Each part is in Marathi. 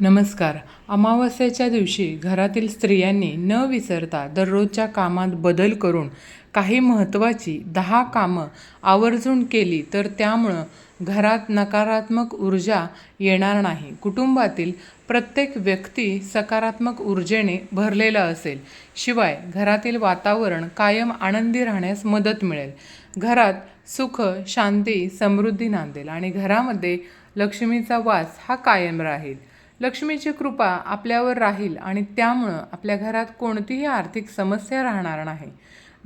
नमस्कार. अमावस्येच्या दिवशी घरातील स्त्रियांनी न विसरता दररोजच्या कामात बदल करून काही महत्त्वाची दहा कामं आवर्जून केली तर त्यामुळं घरात नकारात्मक ऊर्जा येणार नाही. कुटुंबातील प्रत्येक व्यक्ती सकारात्मक ऊर्जेने भरलेला असेल. शिवाय घरातील वातावरण कायम आनंदी राहण्यास मदत मिळेल. घरात सुख शांती समृद्धी नांदेल आणि घरामध्ये लक्ष्मीचा वास हा कायम राहील. लक्ष्मीची कृपा आपल्यावर राहील आणि त्यामुळं आपल्या घरात कोणतीही आर्थिक समस्या राहणार नाही.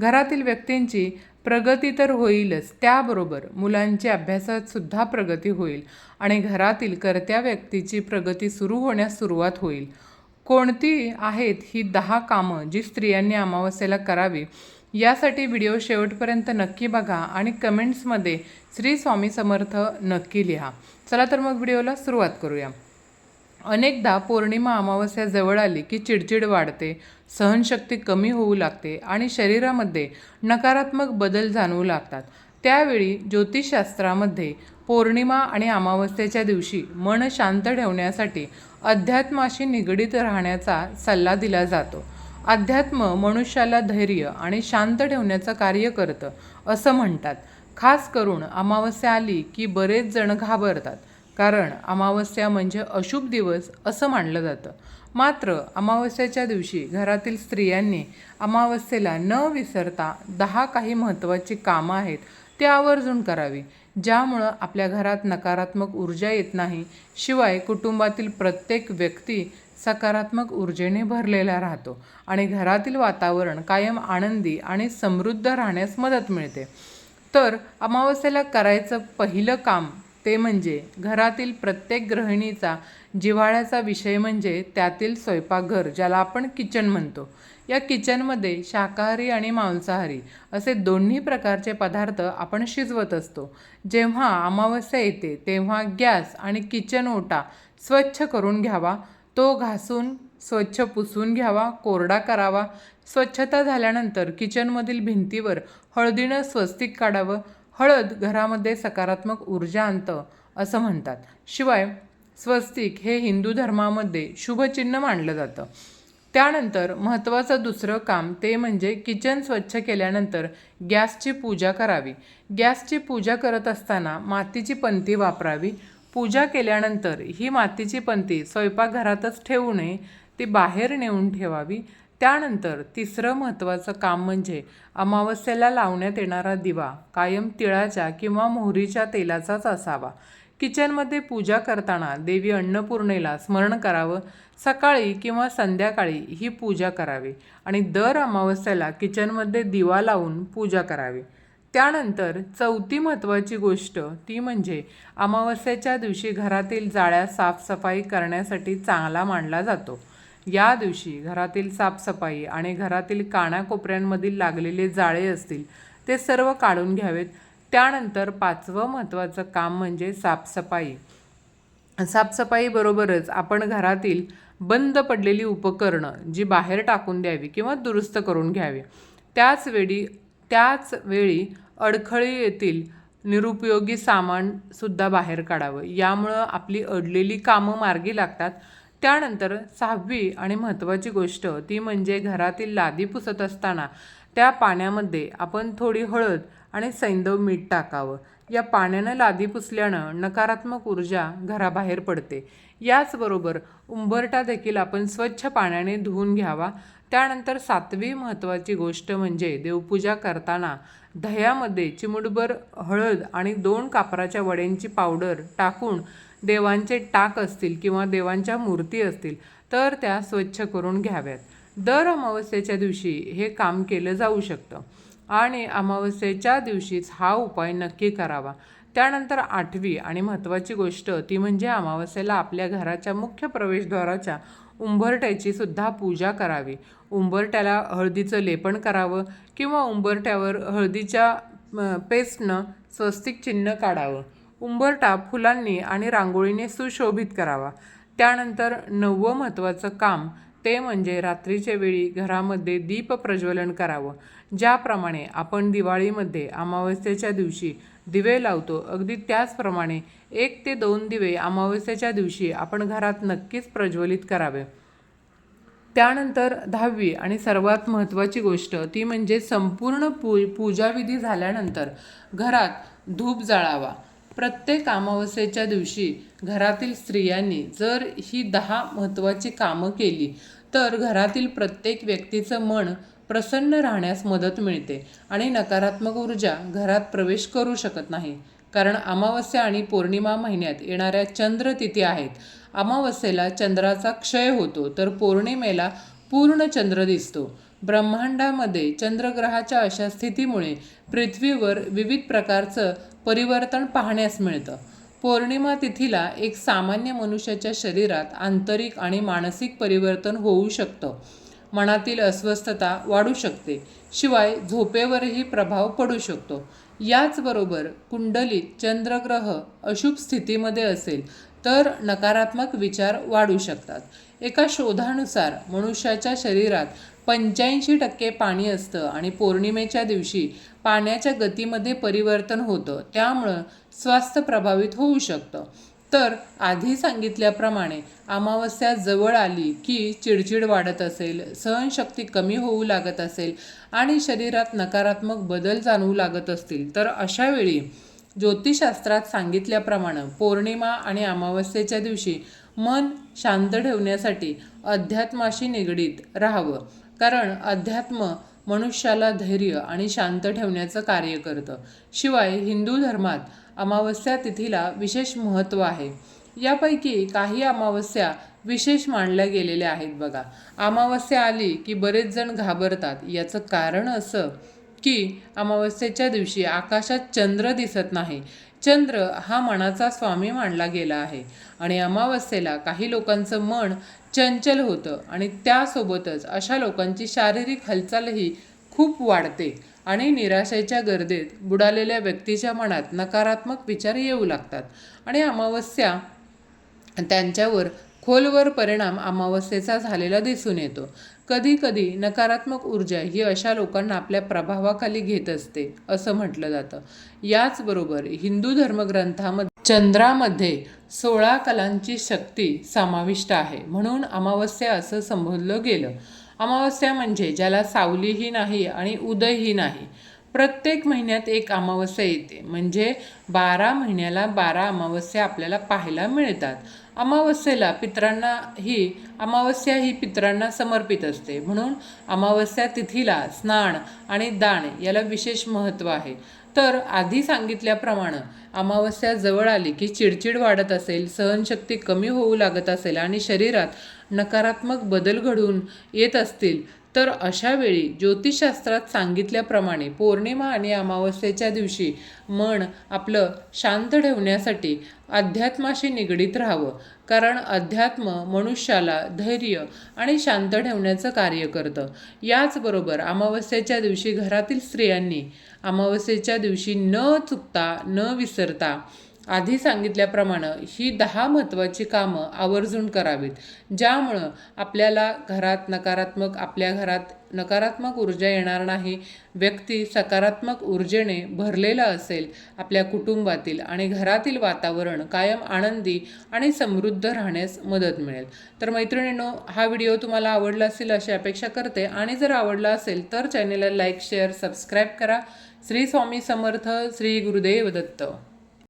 घरातील व्यक्तींची प्रगती तर होईलच त्याबरोबर मुलांच्या अभ्यासात सुद्धा प्रगती होईल आणि घरातील कर्त्या व्यक्तीची प्रगती सुरू होण्यास सुरुवात होईल. कोणती आहेत ही दहा कामं जी स्त्रियांनी अमावस्येला करावी यासाठी व्हिडिओ शेवटपर्यंत नक्की बघा आणि कमेंट्समध्ये श्री स्वामी समर्थ नक्की लिहा. चला तर मग व्हिडिओला सुरुवात करूया. अनेकदा पौर्णिमा अमावस्या जवळ आली की चिडचिड वाढते सहनशक्ती कमी होऊ लागते आणि शरीरामध्ये नकारात्मक बदल जाणवू लागतात. त्यावेळी ज्योतिषशास्त्रामध्ये पौर्णिमा आणि अमावस्येच्या दिवशी मन शांत ठेवण्यासाठी अध्यात्माशी निगडीत राहण्याचा सल्ला दिला जातो. अध्यात्म मनुष्याला धैर्य आणि शांत ठेवण्याचं कार्य करतं असं म्हणतात. खास करून अमावस्या आली की बरेच जण घाबरतात. कारण अमावस्या म्हणजे अशुभ दिवस असं मानलं जातं. मात्र अमावस्याच्या दिवशी घरातील स्त्रियांनी अमावस्येला न विसरता दहा काही महत्त्वाची कामं आहेत ते आवर्जून करावी ज्यामुळं आपल्या घरात नकारात्मक ऊर्जा येत नाही. शिवाय कुटुंबातील प्रत्येक व्यक्ती सकारात्मक ऊर्जेने भरलेला राहतो आणि घरातील वातावरण कायम आनंदी आणि समृद्ध राहण्यास मदत मिळते. तर अमावस्येला करायचं पहिलं काम ते म्हणजे घरातील प्रत्येक गृहिणीचा जिव्हाळ्याचा विषय म्हणजे त्यातील स्वयंपाकघर ज्याला आपण किचन म्हणतो. या किचनमध्ये शाकाहारी आणि मांसाहारी असे दोन्ही प्रकारचे पदार्थ आपण शिजवत असतो. जेव्हा अमावस्या येते तेव्हा गॅस आणि किचन ओटा स्वच्छ करून घ्यावा. तो घासून स्वच्छ पुसून घ्यावा कोरडा करावा. स्वच्छता झाल्यानंतर किचनमधील भिंतीवर हळदीनं स्वस्तिक काढावं. हळद घरामध्ये सकारात्मक ऊर्जा आणतं असं म्हणतात. शिवाय स्वस्तिक हे हिंदू धर्मामध्ये शुभचिन्ह मानलं जातं. त्यानंतर महत्त्वाचं दुसरं काम ते म्हणजे किचन स्वच्छ केल्यानंतर गॅसची पूजा करावी. गॅसची पूजा करत असताना मातीची पंती वापरावी. पूजा केल्यानंतर ही मातीची पंथी स्वयंपाकघरातच ठेवू नये ती बाहेर नेऊन ठेवावी. त्यानंतर तिसरं महत्त्वाचं काम म्हणजे अमावस्येला लावण्यात येणारा दिवा कायम तिळाच्या किंवा मोहरीच्या तेलाचाच असावा. किचनमध्ये पूजा करताना देवी अन्नपूर्णेला स्मरण करावं. सकाळी किंवा संध्याकाळी ही पूजा करावी आणि दर अमावस्येला किचनमध्ये दिवा लावून पूजा करावी. त्यानंतर चौथी महत्त्वाची गोष्ट ती म्हणजे अमावस्येच्या दिवशी घरातील जाळ्या साफसफाई करण्यासाठी चांगला मानला जातो. या दिवशी घरातील साफसफाई आणि घरातील कानाकोपऱ्यांमधील लागलेले जाळे असतील ते सर्व काढून घ्यावेत. त्यानंतर पाचवं महत्त्वाचं काम म्हणजे साफसफाई. साफसफाईबरोबरच आपण घरातील बंद पडलेली उपकरणं जी बाहेर टाकून द्यावी किंवा दुरुस्त करून घ्यावी त्याच वेळी त्याच वेळी अडखळी येथील निरुपयोगी सामानसुद्धा बाहेर काढावं. यामुळं आपली अडलेली कामं मार्गी लागतात. त्यानंतर सहावी आणि महत्त्वाची गोष्ट ती म्हणजे घरातील लादी पुसत असताना त्या पाण्यामध्ये आपण थोडी हळद आणि सैंदव मीठ टाकावं. या पाण्यानं लादी पुसल्यानं नकारात्मक ऊर्जा घराबाहेर पडते. याचबरोबर उंबरटा देखील आपण स्वच्छ पाण्याने धुवून घ्यावा. त्यानंतर सातवी महत्त्वाची गोष्ट म्हणजे देवपूजा करताना दह्यामध्ये चिमुटभर हळद आणि दोन कापराच्या वड्यांची पावडर टाकून देवांचे टाक असतील किंवा देवांच्या मूर्ती असतील तर त्या स्वच्छ करून घ्याव्यात. दर अमावस्येच्या दिवशी हे काम केलं जाऊ शकतं आणि अमावस्येच्या दिवशीच हा उपाय नक्की करावा. त्यानंतर आठवी आणि महत्त्वाची गोष्ट ती म्हणजे अमावस्येला आपल्या घराच्या मुख्य प्रवेशद्वाराच्या उंबरट्याची सुद्धा पूजा करावी. उंबरट्याला हळदीचं लेपन करावं किंवा उंबरट्यावर हळदीच्या पेस्टनं स्वस्तिक चिन्ह काढावं. उंबरटा फुलांनी आणि रांगोळीने सुशोभित करावा. त्यानंतर नववं महत्त्वाचं काम ते म्हणजे रात्रीच्या वेळी घरामध्ये दीप प्रज्वलन करावं. ज्याप्रमाणे आपण दिवाळीमध्ये अमावस्येच्या दिवशी दिवे लावतो अगदी त्याचप्रमाणे एक ते दोन दिवे अमावस्येच्या दिवशी आपण घरात नक्कीच प्रज्वलित करावे. त्यानंतर दहावी आणि सर्वात महत्त्वाची गोष्ट ती म्हणजे संपूर्ण पू पूजाविधी झाल्यानंतर घरात धूप जाळावा. प्रत्येक अमावस्येच्या दिवशी घरातील स्त्रियांनी जर ही दहा महत्त्वाची कामं केली तर घरातील प्रत्येक व्यक्तीचं मन प्रसन्न राहण्यास मदत मिळते आणि नकारात्मक ऊर्जा घरात प्रवेश करू शकत नाही. कारण अमावस्या आणि पौर्णिमा महिन्यात येणाऱ्या चंद्र तिथी आहेत. अमावस्येला चंद्राचा क्षय होतो तर पौर्णिमेला पूर्ण चंद्र दिसतो. ब्रह्मांडामध्ये चंद्रग्रहाच्या अशा स्थितीमुळे पृथ्वीवर विविध प्रकारचं परिवर्तन पाहण्यास मिळतं. पौर्णिमा तिथीला एक सामान्य मनुष्याच्या शरीरात आंतरिक आणि मानसिक परिवर्तन होऊ शकतं. मनातील अस्वस्थता वाढू शकते. शिवाय झोपेवरही प्रभाव पडू शकतो. याचबरोबर कुंडलीत चंद्रग्रह अशुभ स्थितीमध्ये असेल तर नकारात्मक विचार वाढू शकतात. एका शोधानुसार मनुष्याच्या शरीरात पंच्याऐंशी टक्के पाणी असतं आणि पौर्णिमेच्या दिवशी पाण्याच्या गतीमध्ये परिवर्तन होतं. त्यामुळं स्वास्थ्य प्रभावित होऊ शकतं. तर आधी सांगितल्याप्रमाणे अमावस्या जवळ आली की चिडचिड वाढत असेल सहनशक्ती कमी होऊ लागत असेल आणि शरीरात नकारात्मक बदल जाणवू लागत असतील. तर अशावेळी ज्योतिषशास्त्रात सांगितल्याप्रमाणे पौर्णिमा आणि अमावस्येच्या दिवशी मन शांत ठेवण्यासाठी अध्यात्माशी निगडीत राहावं. कारण अध्यात्म मनुष्याला धैर्य आणि शांत ठेवण्याचं कार्य करतं. शिवाय हिंदू धर्मात अमावस्या तिथीला विशेष महत्त्व आहे. यापैकी काही अमावस्या विशेष मानल्या गेलेल्या आहेत बघा. अमावस्या आली की बरेच जण घाबरतात. याचं कारण असं की अमावस्येच्या दिवशी आकाशात चंद्र दिसत नाही. चंद्र हा मनाचा स्वामी मानला गेला आहे. आणि अमावस्येला काही लोकांचं मन चंचल होतं आणि त्यासोबतच अशा लोकांची शारीरिक हालचालही खूप वाढते आणि निराशेच्या गर्दीत बुडालेल्या व्यक्तीच्या मनात नकारात्मक विचार येऊ लागतात. आणि अमावस्या त्यांच्यावर खोलवर परिणाम अमावस्येचा झालेला दिसून येतो. कधी कधी नकारात्मक ऊर्जा ही अशा लोकांना आपल्या प्रभावाखाली घेत असते असं म्हटलं जातं. याचबरोबर हिंदू धर्मग्रंथामध्ये चंद्रामध्ये सोळा कलांची शक्ती समाविष्ट आहे. म्हणून अमावस्या असं संबोधलं गेलं. अमावस्या म्हणजे ज्याला सावलीही नाही आणि उदयही नाही. प्रत्येक महिन्यात एक अमावस्या येते. म्हणजे बारा महिन्याला बारा अमावस्या आपल्याला पाहायला मिळतात. अमावस्येला पित्रांना ही अमावस्या ही पित्रांना समर्पित असते. म्हणून अमावस्या तिथीला स्नान आणि दान याला विशेष महत्त्व आहे. तर आधी सांगितल्याप्रमाणे अमावस्या जवळ आली की चिडचिड वाढत असेल सहनशक्ती कमी होऊ लागत असेल आणि शरीरात नकारात्मक बदल घडून येत असतील तर अशावेळी ज्योतिषशास्त्रात सांगितल्याप्रमाणे पौर्णिमा आणि अमावस्येच्या दिवशी मन आपलं शांत ठेवण्यासाठी अध्यात्माशी निगडीत राहावं. कारण अध्यात्म मनुष्याला धैर्य आणि शांत ठेवण्याचं कार्य करतं. याचबरोबर अमावस्येच्या दिवशी घरातील स्त्रियांनी अमावस्येच्या दिवशी न चुकता न विसरता आधी सांगितल्याप्रमाणे ही दहा महत्त्वाची कामं आवर्जून करावीत ज्यामुळं आपल्याला घरात नकारात्मक आपल्या घरात नकारात्मक ऊर्जा येणार नाही व्यक्ती सकारात्मक ऊर्जेने भरलेला असेल आपल्या कुटुंबातील आणि घरातील वातावरण कायम आनंदी आणि समृद्ध राहण्यास मदत मिळेल. तर मैत्रिणींनो हा व्हिडिओ तुम्हाला आवडला असेल अशी अपेक्षा करते आणि जर आवडला असेल तर चॅनेलला लाईक शेअर सबस्क्राईब करा. श्री स्वामी समर्थ श्री गुरुदेव दत्त.